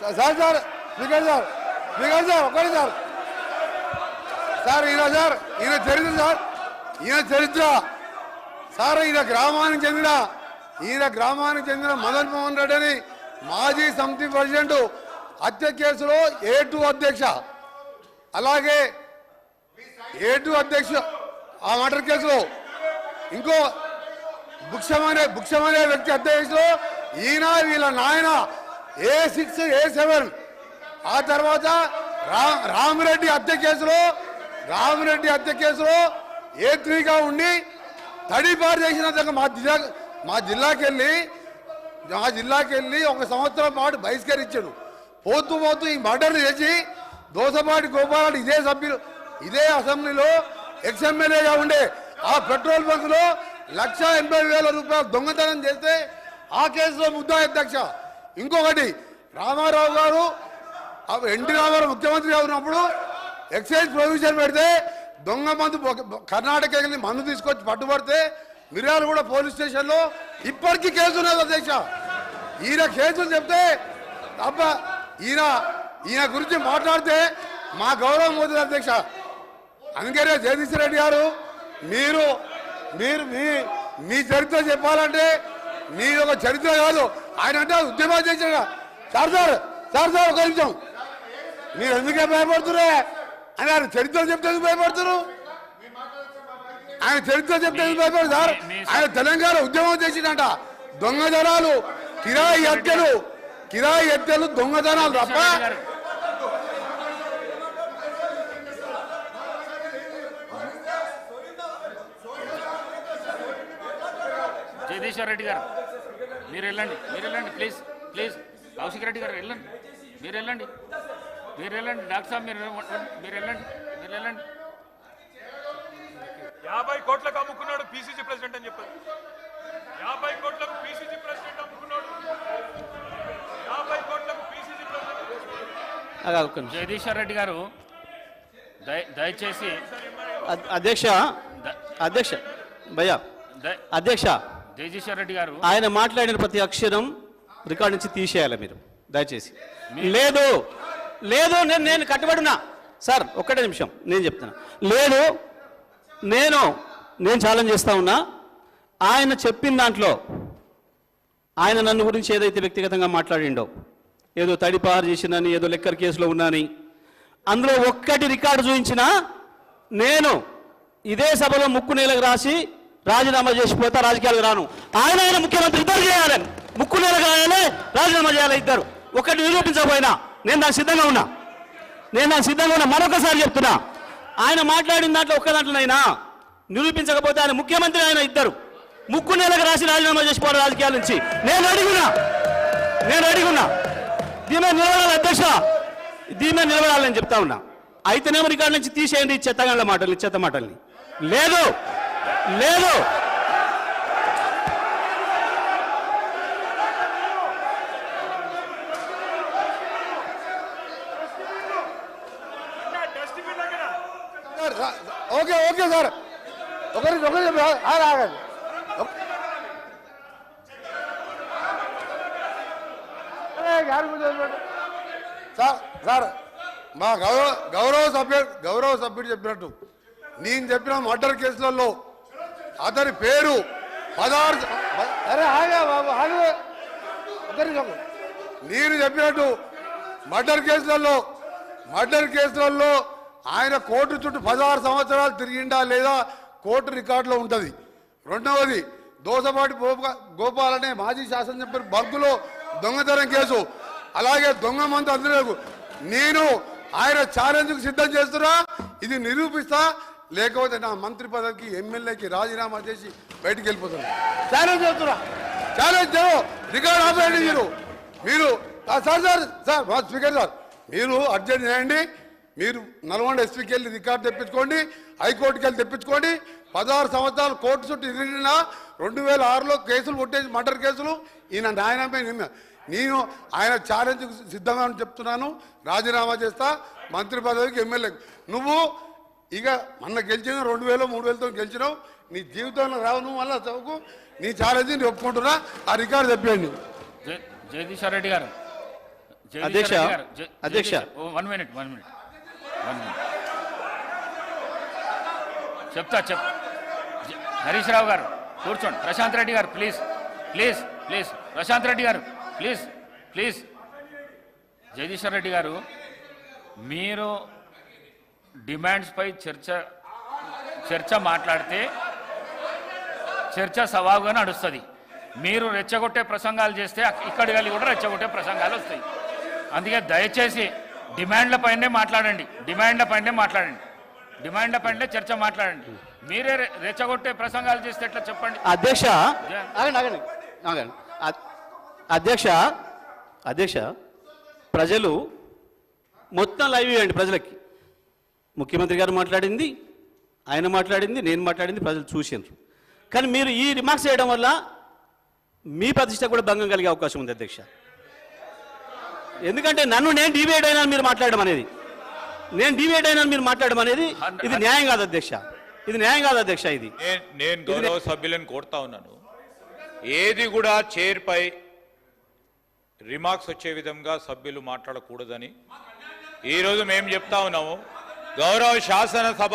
Sir sir speaker sir speaker sir ఒకటి sir. Sir ఈయన sir ఈయన చరిత్ర సార్ ఈయన చరిత్ర. సార్ ఈయన గ్రామానికి చెందిన ఈయన గ్రామానికి చెందిన మదన్ మోహన్ రెడ్డి అని మాజీ సమితి ప్రెసిడెంట్ హత్య కేసులో ఏ టూ అధ్యక్ష. అలాగే ఏ టూ అధ్యక్ష ఆ మర్డర్ కేసులో ఇంకో భుక్షమనే భుక్షమనే వ్యక్తి హత్య కేసులో ఈయన వీళ్ళ నాయన ఏ సిక్స్ ఏ సెవెన్. ఆ తర్వాత రామిరెడ్డి హత్య కేసులో రామిరెడ్డి హత్య కేసులో ఏ త్రీగా ఉండి తడిపారు చేసిన మా జిల్లా మా జిల్లాకి వెళ్ళి మా జిల్లాకి వెళ్ళి ఒక సంవత్సరం పాటు బహిష్కరించాడు. పోతూ పోతూ ఈ మర్డర్ చేసి దోసపాటి గోపాలని ఇదే సభ్యులు ఇదే అసెంబ్లీలో ఎక్స్ఎమ్మెల్యేగా ఉండే ఆ పెట్రోల్ బంకులో లక్ష ఎనభై వేల రూపాయలు దొంగతనం చేస్తే ఆ కేసులో ముద్దా అధ్యక్ష ఇంకొకటి రామారావు గారు ఎన్టీ రామారావు ముఖ్యమంత్రి ఉన్నప్పుడు ఎక్సైజ్ ప్రొవిజన్ పెడితే దొంగ మందు కర్ణాటక వెళ్ళి మందు తీసుకొచ్చి పట్టుబడితే మిర్యాలు కూడా పోలీస్ స్టేషన్లో ఇప్పటికీ కేసు ఉన్నది అధ్యక్ష ఈయన కేసులు చెప్తే అబ్బా ఈయన ఈయన గురించి మాట్లాడితే మా గౌరవం పోతుంది అధ్యక్ష అందుకనే జగదీశ్వర రెడ్డి గారు మీరు మీరు మీ మీ చరిత్ర చెప్పాలంటే మీ ఒక చరిత్ర కాదు. ఆయన అంటే ఉద్యమాలు చేశాడు. సార్ సార్ సార్ సార్ ఒక నిమిషం. మీరు ఎందుకే భయపడుతురే అని ఆయన చరిత్ర చెప్తే ఎందుకు భయపడుతున్నారు ఆయన చరిత్ర చెప్తే భయపడదు సార్? ఆయన తెలంగాణ ఉద్యమం చేసిందంట దొంగతనాలు కిరాయి హత్యలు కిరాయి హత్యలు దొంగతనాలు తప్ప జగదీశ్వర్ రెడ్డి గారు. మీరు వెళ్ళండి మీరు వెళ్ళండి ప్లీజ్ ప్లీజ్ కౌశిక్ రెడ్డి గారు వెళ్ళండి. మీరు వెళ్ళండి మీరు వెళ్ళండి. డాక్టర్ సాబ్ మీరు మీరు వెళ్ళండి మీరు వెళ్ళండి. యాభై కోట్లకు అమ్ముకున్నాడు పిసిసి ప్రెసిడెంట్ అని చెప్పారు. యాభై కోట్లకు పిసిసి ప్రెసిడెంట్ అమ్ముకున్నాడు. యాభై కోట్లకు పిసిసి ప్రెసిడెంట్. జగదీశ్వర్ రెడ్డి గారు దయ దయచేసి అధ్యక్ష ద- అధ్యక్ష భయ్యా అధ్యక్ష జగదీశ్వర్ రెడ్డి గారు. ఆయన మాట్లాడిన ప్రతి అక్షరం రికార్డ్ నుంచి తీసేయాలి మీరు దయచేసి. లేదు లేదు నేను నేను కట్టుబడినా. సార్ ఒక్కటే నిమిషం నేను చెప్తున్నా. లేదు నేను నేను ఛాలెంజ్ చేస్తా ఉన్నా. ఆయన చెప్పిన దాంట్లో ఆయన నన్ను గురించి ఏదైతే వ్యక్తిగతంగా మాట్లాడిండో ఏదో తడిపారు చేసిందని ఏదో లెక్కర్ కేసులో ఉన్నాని అందులో ఒక్కటి రికార్డు చూపించినా నేను ఇదే సభలో ముక్కు నేలకు రాసి రాజీనామా చేసిపోతా రాజకీయాలకు రాను. ఆయన ఆయన ముఖ్యమంత్రి ఇద్దరు చేయాలి. ముక్కు నేల రాజీనామా చేయాలి ఇద్దరు. ఒకటి నిరూపించకపోయినా నేను దానికి సిద్ధంగా ఉన్నా. నేను దానికి సిద్ధంగా ఉన్నా. మరొకసారి చెప్తున్నా. ఆయన మాట్లాడిన దాంట్లో ఒక్క దాంట్లోనైనా నిరూపించకపోతే ఆయన ముఖ్యమంత్రి ఆయన ఇద్దరు. ముక్కు నెలకు రాసి రాజీనామా చేసిపోవాలి రాజకీయాల నుంచి. నేను అడిగున్నా. నేను అడిగున్నా. దీని మీద నిలబడాలి అధ్యక్ష. దీని మీద నిలబడాలని చెప్తా ఉన్నా. అయితేనేమో రికార్డు నుంచి తీసేయండి ఈ మాటలు చెత్త మాటల్ని. లేదు. లేదు. Okay okay sir. ఒకరికి ఒకరి ఆగండి సార్ సార్ మా గౌరవ గౌరవ సభ్యుడు గౌరవ సభ్యుడు చెప్పినట్టు. నేను చెప్పిన మర్డర్ కేసులలో అతని పేరు నేను చెప్పినట్టు మర్డర్ కేసులలో మర్డర్ కేసులలో ఆయన కోర్టు చుట్టూ పదహారు సంవత్సరాలు తిరిగిండా లేదా కోర్టు రికార్డులో ఉంటుంది. రెండవది దోసపాటి గోప- గోపాల్ అనే మాజీ శాసనసభ్యులు బగ్గులో దొంగతనం కేసు. అలాగే దొంగ మందు అందరూ నేను ఆయన ఛాలెంజ్కు సిద్ధం చేస్తున్నా ఇది నిరూపిస్తా లేకపోతే నా మంత్రి పదవికి ఎమ్మెల్యేకి రాజీనామా చేసి బయటికి వెళ్ళిపోతున్నా. ఛాలెంజ్ చేస్తున్నా. ఛాలెంజ్ రికార్డ్ ఆపేయండి మీరు. మీరు సార్ సార్ సార్ మా స్పీకర్ సార్ మీరు అర్జెంట్ చేయండి. మీరు నల్గొండ ఎస్పీకి వెళ్ళి రికార్డు తెప్పించుకోండి హైకోర్టుకి వెళ్ళి తెప్పించుకోండి. పదహారు సంవత్సరాలు కోర్టు చుట్టూ తిరిగిన రెండు వేల ఆరులో కేసులు కొట్టేసి మర్డర్ కేసులు ఈయన నిన్న నేను ఆయన ఛాలెంజ్ సిద్ధంగా చెప్తున్నాను. రాజీనామా చేస్తా. మంత్రి పదవికి ఎమ్మెల్యే. నువ్వు ఇక మొన్న గెలిచిన రెండు వేలు మూడు వేలతో గెలిచినావు. నీ జీవితంలో రావు నువ్వు మళ్ళీ చదువుకు. నీ ఛాలెంజ్ నేను ఒప్పుకుంటున్నా. ఆ రికార్డు చెప్పండి జ- జగదీశ్వర్ రెడ్డి గారు. అధ్యక్ష, అధ్యక్ష. One minute one minute one minute. చెప్తా చెప్. హరీష్ రావు గారు కూర్చోండి. Prashanth Reddy garu please please please. Prashanth Reddy garu please please. Jagadishwar Reddy గారు మీరు డిమాండ్స్పై చర్చ చర్చ మాట్లాడితే చర్చ సవాలుగా నడుస్తుంది. మీరు రెచ్చగొట్టే ప్రసంగాలు చేస్తే అక్- ఇక్కడి వెళ్ళి కూడా రెచ్చగొట్టే ప్రసంగాలు వస్తాయి. అందుకే దయచేసి డిమాండ్ల పైనే మాట్లాడండి. డిమాండ్ల పైనే మాట్లాడండి. డిమాండ్ల పైనే చర్చ మాట్లాడండి. మీరే రెచ్చగొట్టే ప్రసంగాలు చేస్తే ఎట్లా చెప్పండి? అధ్యక్ష అధ్యక్ష అధ్యక్ష ప్రజలు మొత్తం లైవ్ ఇవ్వండి ప్రజలకి. ముఖ్యమంత్రి గారు మాట్లాడింది ఆయన మాట్లాడింది నేను మాట్లాడింది ప్రజలు చూసినారు కానీ మీరు ఈ రిమార్క్స్ చేయడం వల్ల మీ ప్రతిష్ట కూడా భంగం కలిగే అవకాశం ఉంది అధ్యక్ష. ఎందుకంటే నన్ను నేను డివైడ్ అయినా మీరు మాట్లాడడం అనేది. నేను డివైడ్ అయినా మీరు మాట్లాడడం అనేది ఇది న్యాయం కాదు అధ్యక్ష. ఇది న్యాయం కాదు అధ్యక్ష ఇది. నేను గౌరవ సభ్యులను కోరుతా ఉన్నాను. ఏది కూడా చైర్పై రిమార్క్స్ వచ్చే విధంగా సభ్యులు మాట్లాడకూడదని. ఈరోజు మేము చెప్తా ఉన్నాము గౌరవ శాసనసభ